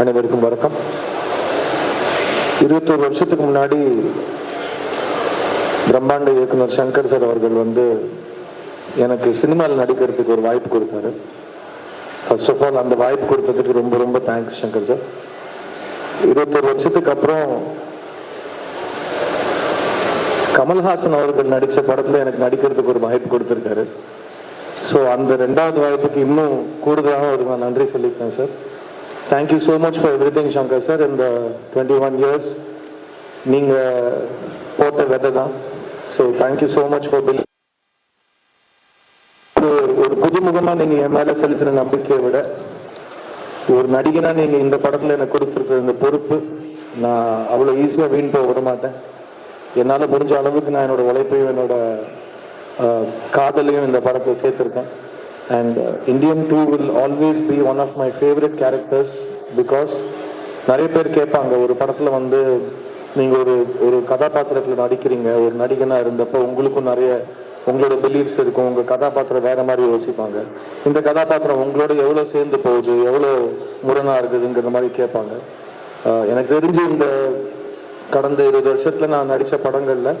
அனைவருக்கும் வணக்கம். இருபத்தோரு வருஷத்துக்கு முன்னாடி பிரம்மாண்ட இயக்குனர் சங்கர் சார் அவர்கள் வந்து எனக்கு சினிமாவில் நடிக்கிறதுக்கு ஒரு வாய்ப்பு கொடுத்தாரு. ஃபர்ஸ்ட் ஆஃப் ஆல் அந்த வாய்ப்பு கொடுத்ததுக்கு ரொம்ப ரொம்ப தேங்க்ஸ் சங்கர் சார். இருபத்தோரு வருஷத்துக்கு அப்புறம் கமல்ஹாசன் அவர்கள் நடித்த படத்தில் எனக்கு நடிக்கிறதுக்கு ஒரு வாய்ப்பு கொடுத்துருக்காரு. ஸோ அந்த ரெண்டாவது வாய்ப்புக்கு இன்னும் கூடுதலாக ஒரு நான் நன்றி சொல்லிக்கிறேன் sir thank you so much for everything Shankar sir இந்த டுவெண்ட்டி ஒன் இயர்ஸ் நீங்கள் போட்ட விதை தான். So thank you so much for bill ஒரு புதுமுகமாக நீங்கள் என் மேலே செலுத்தின நம்பிக்கையை விட ஒரு நடிகனா நீங்கள் இந்த படத்தில் எனக்கு கொடுத்துருக்குற இந்த பொறுப்பு நான் அவ்வளோ ஈஸியாக வீண் போக விட மாட்டேன். என்னால் முடிஞ்ச அளவுக்கு நான் என்னோட உழைப்பையும் என்னோட காதலையும் இந்த படத்தை சேர்த்துருக்கேன். And Indian two will always be one of my favourite characters because நிறைய பேர் கேட்பாங்க ஒரு படத்தில் வந்து நீங்கள் ஒரு ஒரு கதாபாத்திரத்தில் நடிக்கிறீங்க ஒரு நடிகனாக இருந்தப்போ உங்களுக்கும் நிறைய உங்களோட பிலீஃப்ஸ் இருக்கும் உங்கள் கதாபாத்திரம் வேற மாதிரி யோசிப்பாங்க. இந்த கதாபாத்திரம் உங்களோட எவ்வளோ சேர்ந்து போகுது எவ்வளோ முரணாக இருக்குதுங்கிற மாதிரி கேட்பாங்க. Uh, எனக்கு தெரிஞ்சு இந்த கடந்த இருபது வருஷத்தில் நான் நடித்த படங்களில்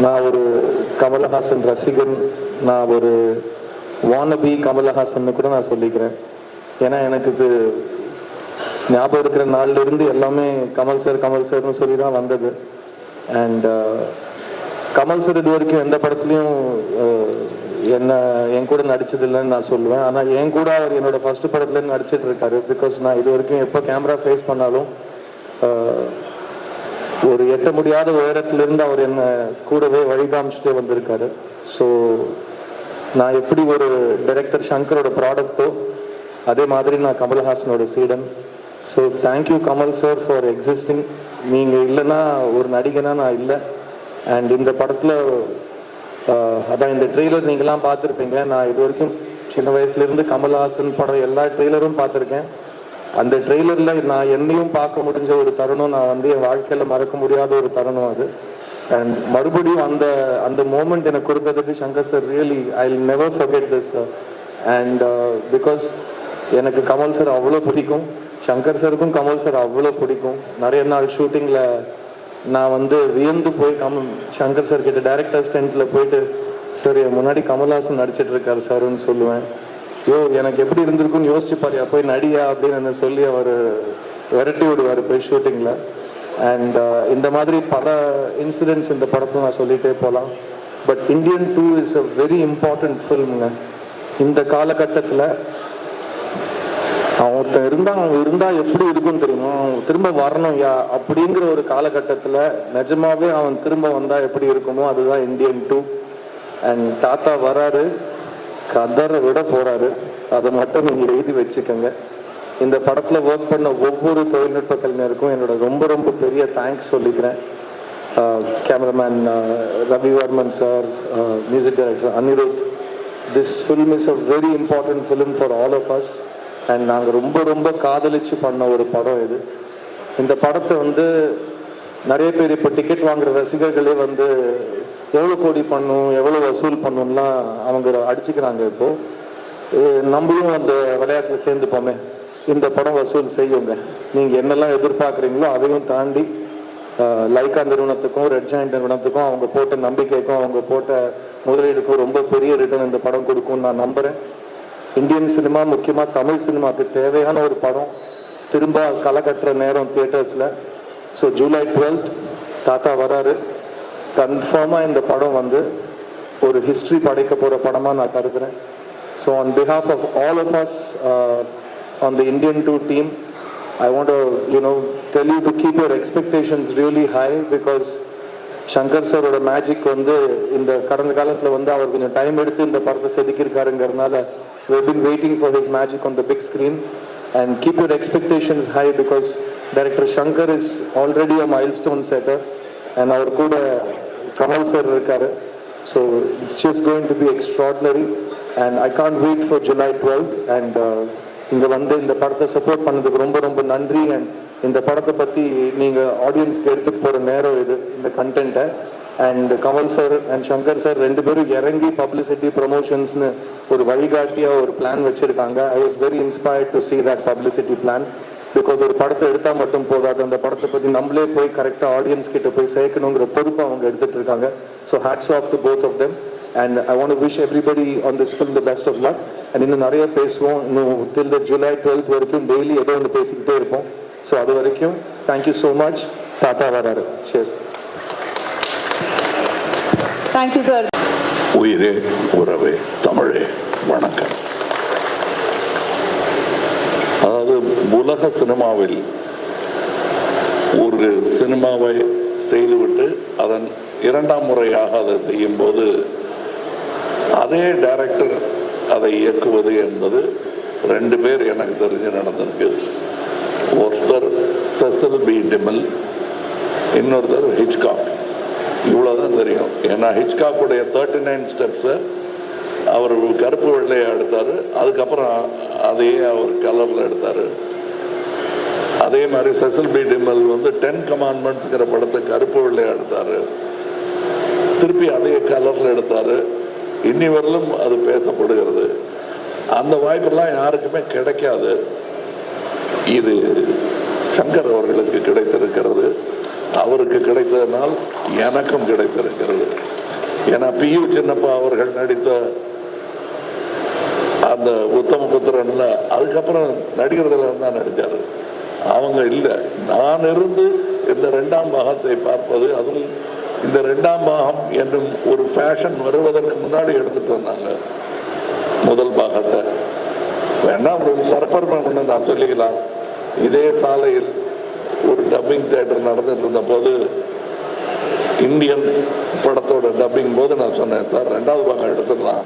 நான் ஒரு கமலஹாசன் ரசிகன் நான் ஒரு வானபி கமலஹாசன் கூட நான் சொல்லிக்கிறேன். ஏன்னா எனக்கு இது ஞாபகம் இருக்கிற நாள்ல இருந்து எல்லாமே கமல் சார் கமல் சார்னு சொல்லி தான் வந்தது. அண்ட் uh, கமல் சார் இது வரைக்கும் எந்த படத்துலையும் uh, என்ன என் கூட நடிச்சதில்லைன்னு நான் சொல்லுவேன். ஆனால் என் கூட அவர் என்னோட ஃபர்ஸ்ட் படத்துல நடிச்சிட்டு இருக்காரு. பிகாஸ் நான் இது வரைக்கும் எப்போ கேமரா ஃபேஸ் பண்ணாலும் uh, ஒரு எட்ட முடியாத உயரத்திலிருந்து அவர் என்னை கூடவே வழி காமிச்சிட்டே வந்திருக்காரு. ஸோ நான் எப்படி ஒரு டைரக்டர் சங்கரோட ப்ராடக்ட்டோ அதே மாதிரி நான் கமல்ஹாசனோட சீடன் so thank you Kamal sir for existing நீங்கள் இல்லைன்னா ஒரு நடிகனா நான் இல்லை. அண்ட் இந்த படத்தில் அதான் இந்த ட்ரெய்லர் நீங்களாம் பார்த்துருப்பீங்க. நான் இது வரைக்கும் சின்ன வயசுலேருந்து கமல்ஹாசன் படம் எல்லா ட்ரெய்லரும் பார்த்துருக்கேன். அந்த ட்ரெய்லரில் நான் என்னையும் பார்க்க முடிஞ்ச ஒரு தருணம் நான் வந்து என் வாழ்க்கையில் மறக்க முடியாத ஒரு தருணம் அது. அண்ட் மறுபடியும் அந்த அந்த மூமெண்ட் எனக்கு கொடுத்ததுக்கு Shankar sir really I never forget this and because எனக்கு கமல் சார் அவ்வளோ பிடிக்கும். சங்கர் சாருக்கும் கமல் சார் அவ்வளோ பிடிக்கும். நிறைய நாள் ஷூட்டிங்கில் நான் வந்து வியந்து போய் கமல் சங்கர் சார் கிட்ட டேரக்டர் ஸ்டெண்ட்டில் போயிட்டு சார் என் முன்னாடி கமல்ஹாசன் நடிச்சிட்டு இருக்காரு சார்னு சொல்லுவேன். யோ எனக்கு எப்படி இருந்திருக்கும்னு யோசிச்சு போய் நடியா அப்படின்னு என்ன சொல்லி அவர் விரட்டி விடுவார் போய் ஷூட்டிங்கில் அண்ட் uh, இந்த மாதிரி பல இன்சிடென்ட்ஸ் இந்த படத்தை நான் சொல்லிகிட்டே போகலாம் but Indian two is a very important ஃபில்முங்க இந்த காலகட்டத்தில் அவன் ஒருத்தன் அவங்க அவன் எப்படி இருக்கும்னு தெரியுமா? அவன் திரும்ப வரணும் யா அப்படிங்கிற ஒரு காலகட்டத்தில் நிஜமாவே அவன் திரும்ப வந்தால் எப்படி இருக்குமோ அதுதான் இந்தியன் டூ அண்ட் தாத்தா வராரு. கதரை விட போறாரு. அதை மட்டும் நீங்க எழுதி வச்சுக்கோங்க. இந்த படத்துல ஒர்க் பண்ண ஒவ்வொரு தொழில்நுட்ப கலைஞருக்கும் என்னோட ரொம்ப ரொம்ப பெரிய தேங்க்ஸ் சொல்லிக்கிறேன். Cameraman Ravivarman sir music director Anirudh. This film is a very important film for all of us and நாங்கள் ரொம்ப ரொம்ப காதலிச்சு பண்ண ஒரு படம் இது. இந்த படத்தை வந்து நிறைய பேர் இப்போ டிக்கெட் வாங்குற ரசிகர்களே வந்து எவ்வளோ கோடி பண்ணும் எவ்வளோ வசூல் பண்ணும்லாம் அவங்க அடிச்சுக்கிறாங்க இப்போ. நம்மளும் அந்த விளையாட்டில் சேர்ந்துப்போமே. இந்த படம் வசூல் செய்யுங்க. நீங்கள் என்னெல்லாம் எதிர்பார்க்குறீங்களோ அதையும் தாண்டி லைக்கா நிறுவனத்துக்கும் ரெட் ஜாயிண்ட் நிறுவனத்துக்கும் அவங்க போட்ட நம்பிக்கைக்கும் அவங்க போட்ட முதலீடுக்கும் ரொம்ப பெரிய ரிட்டர்ன் இந்த படம் கொடுக்கும்னு நான் நம்புகிறேன் இந்தியன் சினிமா முக்கியமாக தமிழ் சினிமாவுக்கு தேவையான ஒரு படம். திரும்ப களை கட்டுற நேரம் தியேட்டர்ஸில் ஸோ ஜூலை டுவெல்த் தாத்தா வராரு. கன்ஃபார்மாக இந்த படம் வந்து ஒரு ஹிஸ்ட்ரி படைக்க போகிற படமாக நான் கருதுகிறேன் so on behalf of all of us on the Indian two team I want you know tell you to keep your expectations really high because Shankar சாரோட மேஜிக் வந்து இந்த கடந்த காலத்தில் வந்து அவர் கொஞ்சம் டைம் எடுத்து இந்த படத்தை செதுக்கியிருக்காருங்கிறதுனால we been waiting for his magic on the big screen and keep your expectations high because director Shankar is already a milestone setter and அவர் கூட கமல் சார் இருக்காரு. So it's just going to be extraordinary and I can't wait for July twelfth and இங்கே வந்து இந்த படத்தை support பண்ணதுக்கு ரொம்ப ரொம்ப நன்றி. அண்ட் இந்த படத்தை பற்றி நீங்கள் ஆடியன்ஸ்க்கு எடுத்துகிட்டு போகிற நேரம் இது இந்த கண்டென்ட்டை and Kamal sir and Shankar sir ரெண்டு பேரும் இறங்கி பப்ளிசிட்டி ப்ரொமோஷன்ஸ்னு ஒரு வழிகாட்டியாக ஒரு பிளான் வச்சுருக்காங்க. I was very inspired to see that publicity plan because ஒரு படத்தை எடுத்தால் மட்டும் போதாது. அந்த படத்தை பற்றி நம்மளே போய் கரெக்டாக ஆடியன்ஸ் கிட்ட போய் சேர்க்கணுங்கிற பொறுப்பை அவங்க எடுத்துட்டு இருக்காங்க. So hats off to both of them and I want wish everybody on this film the best of luck and இன்னும் நிறைய பேசுவோம். இன்னும் டில் த ஜூலை டுவெல்த் வரைக்கும் டெய்லி ஏதோ ஒன்று பேசிக்கிட்டே இருப்போம். ஸோ அது வரைக்கும் தேங்க்யூ ஸோ மச் தாத்தா வராரு. சேஸ் தேங்க்யூ சார் உயிரே உறவே தமிழே வணக்கம். அதாவது உலக சினிமாவில் ஒரு சினிமாவை செய்துவிட்டு அதன் இரண்டாம் முறையாக அதை செய்யும்போது அதே டைரக்டர் அதை இயக்குவது என்பது ரெண்டு பேர் எனக்கு தெரிஞ்சு நடந்திருக்கு ஒருத்தர் செசல் பி டிமல் இன்னொருத்தர் ஹிச்காக் இவ்வளோதான் தெரியும். ஏன்னா ஹிச்காக்குடைய தேர்ட்டி நைன் ஸ்டெப்ஸை அவர் கருப்பு வெள்ளையை எடுத்தார். அதுக்கப்புறம் அதையே அவர் கலரில் எடுத்தார். அதே மாதிரி செசல் பி டிமல் வந்து டென் கமாண்ட்மெண்ட்ஸுங்கிற படத்தை கருப்பு வெள்ளையை எடுத்தார். திருப்பி அதே கலரில் எடுத்தார். இன்னி வரலும் அது பேசப்படுகிறது. அந்த வாய்ப்பெல்லாம் யாருக்குமே கிடைக்காது. இது சங்கர் அவர்களுக்கு கிடைத்திருக்கிறது. அவருக்கு கிடைத்ததனால் எனக்கும் கிடைத்திருக்கிறது. ஏன்னா பியு சின்னப்பா அவர்கள் நடித்த அந்த உத்தம புத்திரன் அதுக்கப்புறம் நடிகர்களை தான் நடித்தார் அவங்க இல்லை. நான் இருந்து இந்த ரெண்டாம் பாகத்தை பார்ப்பது அதுவும் இந்த ரெண்டாம் பாகம் என்றும் ஒரு ஃபேஷன் வருவதற்கு முன்னாடி எடுத்துட்டு வந்தாங்க முதல் பாகத்தை. வேணா ஒரு தரப்பெருமை ஒன்று நான் சொல்லிக்கலாம். இதே சாலையில் ஒரு டப்பிங் தேட்டர் நடந்துட்டு இருந்த போது இந்தியன் படத்தோட டப்பிங் போது நான் சொன்னேன் சார் ரெண்டாவது பாகம் எடுத்துடலாம்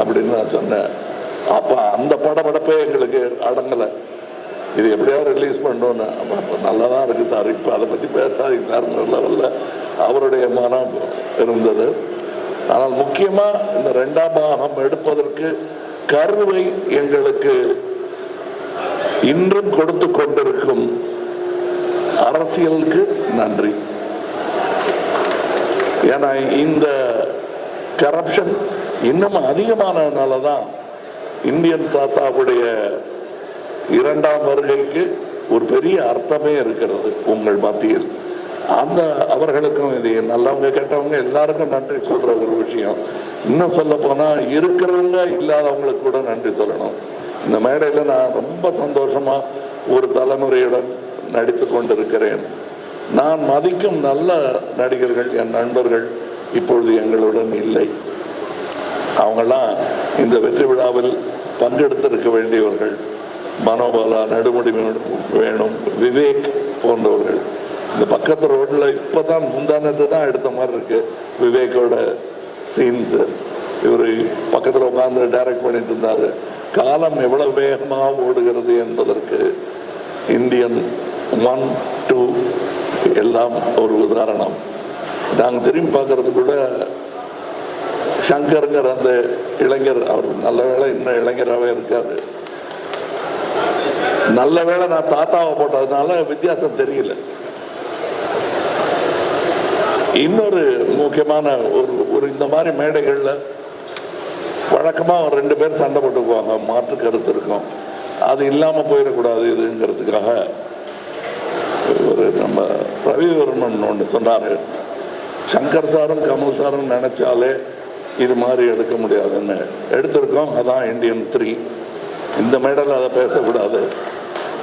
அப்படின்னு நான் சொன்னேன். அப்போ அந்த படப்படப்பே எங்களுக்கு அடங்கலை. இது எப்படியாவது ரிலீஸ் பண்ணோன்னு அப்போ நல்லா தான் இருக்குது சார். இப்போ அதை பற்றி பேசாதீங்க சார்ங்கிற லெவலில் அவருடைய மனம் இருந்தது. ஆனால் முக்கியமாக இந்த ரெண்டாம் பாகம் எடுப்பதற்கு கருவை எங்களுக்கு இன்றும் கொடுத்து கொண்டிருக்கும் அரசியலுக்கு நன்றி. ஏன்னா இந்த கரப்ஷன் இன்னும் அதிகமானதுனால தான் இந்தியன் தாத்தாவுடைய இரண்டாம் வருகைக்கு ஒரு பெரிய அர்த்தமே இருக்கிறது உங்கள் மத்தியில். அந்த அவர்களுக்கும் இது நல்லவங்க கேட்டவங்க எல்லாருக்கும் நன்றி சொல்ற ஒரு விஷயம். இன்னும் சொல்ல போனா இருக்கிறவங்க இல்லாதவங்களுக்கு கூட நன்றி சொல்லணும். இந்த மேடையில் நான் ரொம்ப சந்தோஷமா ஒரு தலைமுறையுடன் நடித்து கொண்டிருக்கிறேன். நான் மதிக்கும் நல்ல நடிகர்கள் என் நண்பர்கள் இப்பொழுது எங்களுடன் இல்லை. அவங்கெல்லாம் இந்த வெற்றி விழாவில் பங்கெடுத்திருக்க வேண்டியவர்கள் மனோபாலா நடுமுடி வேணும் விவேக் போன்றவர்கள். இந்த பக்கத்து ரோட்டில் இப்போ தான் முந்தானத்தை தான் எடுத்த மாதிரி இருக்கு. விவேக்கோட சீன்ஸு இவர் பக்கத்தில் உட்காந்து டைரக்ட் பண்ணிட்டு இருந்தார். காலம் எவ்வளவு வேகமாக ஓடுகிறது என்பதற்கு இந்தியன் ஒன் டூ எல்லாம் ஒரு உதாரணம். நாங்கள் திரும்பி பார்க்கறதுக்குள்ள சங்கருங்கிற அந்த இளைஞர் அவர் நல்ல வேளை இன்னும் இளைஞராகவே இருக்காரு. நல்ல வேளை நான் தாத்தாவை போட்டதுனால வித்தியாசம் தெரியல. இன்னொரு முக்கியமான ஒரு ஒரு இந்த மாதிரி மேடைகளில் வழக்கமாக ரெண்டு பேர் சண்டை போட்டுக்குவாங்க மாற்று கருத்து இருக்கும். அது இல்லாமல் போயிடக்கூடாது இதுங்கிறதுக்காக ஒரு நம்ம ரவிவர்மன் ஒன்று சொன்னார். சங்கர் சாரும் கமல் சாரும் நினைச்சாலே இது மாதிரி எடுக்க முடியாதுன்னு எடுத்திருக்கோம். அதான் இந்தியன் த்ரீ இந்த மேடல் அதை பேசக்கூடாது.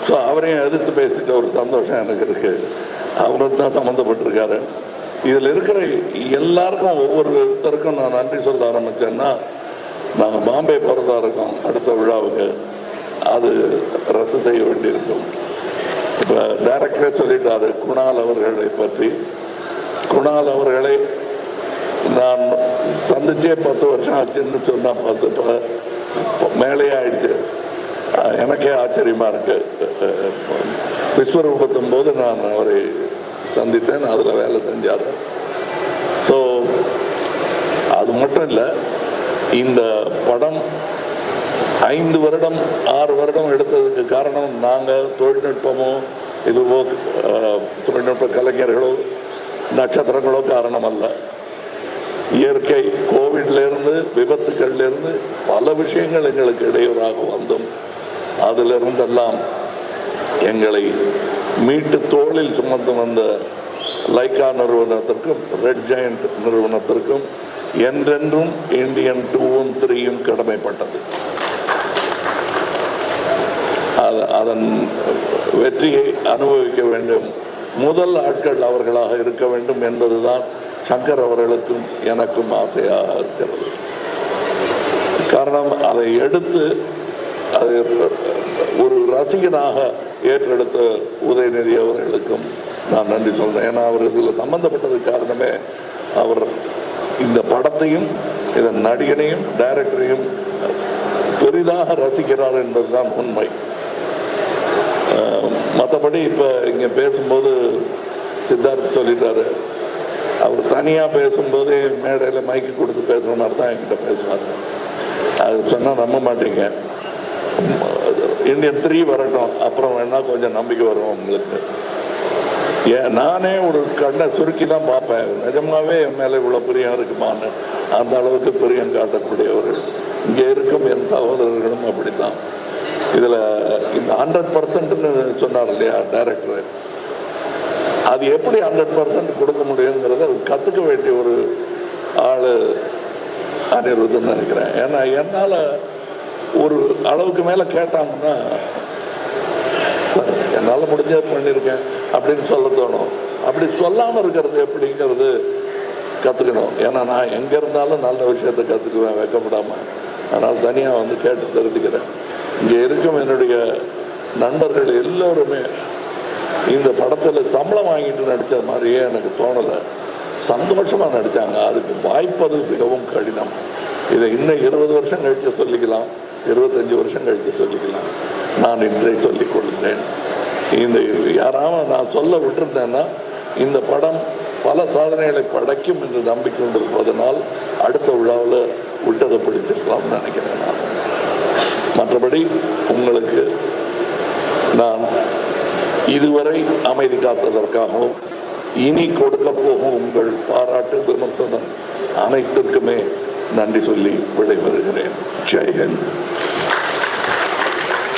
ஸோ அவரையும் எதிர்த்து பேசிட்டு ஒரு சந்தோஷம் எனக்கு இருக்கு. அவரும் தான் சம்மந்தப்பட்டிருக்காரு. இதில் இருக்கிற எல்லாருக்கும் ஒவ்வொருத்தருக்கும் நான் நன்றி சொல்ல ஆரம்பித்தேன்னா நாங்கள் பாம்பே போகிறதா இருக்கோம் அடுத்த விழாவுக்கு. அது ரத்து செய்ய வேண்டியிருக்கும். இப்போ டைரக்டரே சொல்லிட்டாரு குணால் அவர்களை பற்றி. குணால் அவர்களை நான் சந்திச்சே பத்து வருஷம் ஆச்சுன்னு சொன்னா பத்து ப- மேலே ஆயிடுச்சு. எனக்கே ஆச்சரியமா இருக்கு. விஸ்வரூபத்தும் போது நான் அவரை சந்தித்தேன். அதில் வேலை செஞ்சார். ஸோ அது மட்டும் இல்லை இந்த படம் ஐந்து வருடம் ஆறு வருடம் எடுத்ததுக்கு காரணம் நாங்கள் தொழில்நுட்பமோ இதுவோ தொழில்நுட்ப கலைஞர்களோ நட்சத்திரங்களோ காரணம் அல்ல. இயற்கை கோவிட்லேருந்து விபத்துக்கள்லேருந்து பல விஷயங்கள் எங்களுக்கு இடையூறாக வந்தும். அதிலிருந்தெல்லாம் எங்களை மீட்டு தோளில் சுமந்து வந்த லைக்கா நிறுவனத்திற்கும் ரெட் ஜெயண்ட் நிறுவனத்திற்கும் என்றென்றும் இந்தியன் டூவும் த்ரீயும் கடமைப்பட்டது. அது- அதன் வெற்றியை அனுபவிக்க வேண்டும். முதல் ஆட்கள் அவர்களாக இருக்க வேண்டும் என்பதுதான் சங்கர் அவர்களுக்கும் எனக்கும் ஆசையாக இருக்கிறது. காரணம் அதை எடுத்து அதை ஒரு ரசிகனாக ஏற்றெடுத்த உதயநிதி அவர்களுக்கும் நான் நன்றி சொல்கிறேன் ஏன்னா அவர் இதில் சம்மந்தப்பட்டது காரணமே அவர் இந்த படத்தையும் இதன் நடிகனையும் டைரக்டரையும் பெரிதாக ரசிக்கிறார் என்பதுதான் உண்மை. மற்றபடி இப்போ இங்கே பேசும்போது சித்தார்த் சொல்லிட்டாரு. தனியாக பேசும்போது மேடையில் மைக்கு கொடுத்து பேசுகிற மாதிரி தான் என்கிட்ட பேசுவாங்க. அது சொன்னால் நம்ப மாட்டீங்க. இந்தியன் த்ரீ வரட்டும். அப்புறம் வேணா கொஞ்சம் நம்பிக்கை வரும் உங்களுக்கு. ஏன் நானே ஒரு கண்ணை சுருக்கி தான் பார்ப்பேன். நிஜமாகவே என் மேலே இவ்வளோ பிரியம் இருக்குமான்னு. அந்த அளவுக்கு பிரியம் காட்டக்கூடியவர்கள். இங்கே இருக்கும் என் சகோதரர்களும் அப்படித்தான். இதில் இந்த ஹண்ட்ரட் பர்சன்ட்னு சொன்னார் இல்லையா டைரக்டர் அது எப்படி ஹண்ட்ரட் பர்சன்ட் கொடுக்க முடியுங்கிறத கற்றுக்க வேண்டிய ஒரு ஆள் அனிருத்துன்னு நினைக்கிறேன். ஏன்னா என்னால் ஒரு அளவுக்கு மேலே கேட்டாங்கன்னா சார் என்னால் முடிஞ்சது பண்ணியிருக்கேன் அப்படின்னு சொல்ல தோணும். அப்படி சொல்லாமல் இருக்கிறது எப்படிங்கிறது கற்றுக்கணும் ஏன்னா நான் எங்கே இருந்தாலும் நல்ல விஷயத்த கற்றுக்குவேன் வைக்கப்படாமல் அதனால் தனியாக வந்து கேட்டு தெரிஞ்சுக்கிறேன். இங்கே இருக்கும் என்னுடைய நண்பர்கள் எல்லோருமே இந்த படத்தில் சம்பளம் வாங்கிட்டு நடித்த மாதிரியே எனக்கு தோணலை. சந்தோஷமாக நடித்தாங்க அதுக்கு வாய்ப்பது மிகவும் கடினம். இதை இன்னும் இருபது வருஷம் கழித்து சொல்லிக்கலாம். இருபத்தஞ்சி வருஷம் கழித்து சொல்லிக்கலாம். நான் இன்றே சொல்லிக் கொள்கிறேன். இந்த யாராவது நான் சொல்ல விட்டுருந்தேன்னா இந்த படம் பல சாதனைகளை படைக்கும் என்று நம்பிக்கொண்டிருப்பதனால் அடுத்த விழாவில் விட்டதை பிடிச்சிருக்கலாம்னு நினைக்கிறேன் நான். மற்றபடி உங்களுக்கு நான் இதுவரை அமைதி காத்ததற்காகவும் இனி கொடுக்க போகும் உங்கள் பாராட்டு விமர்சனம் அனைத்திற்குமே நன்றி சொல்லி விடைபெறுகிறேன். ஜெயந்த்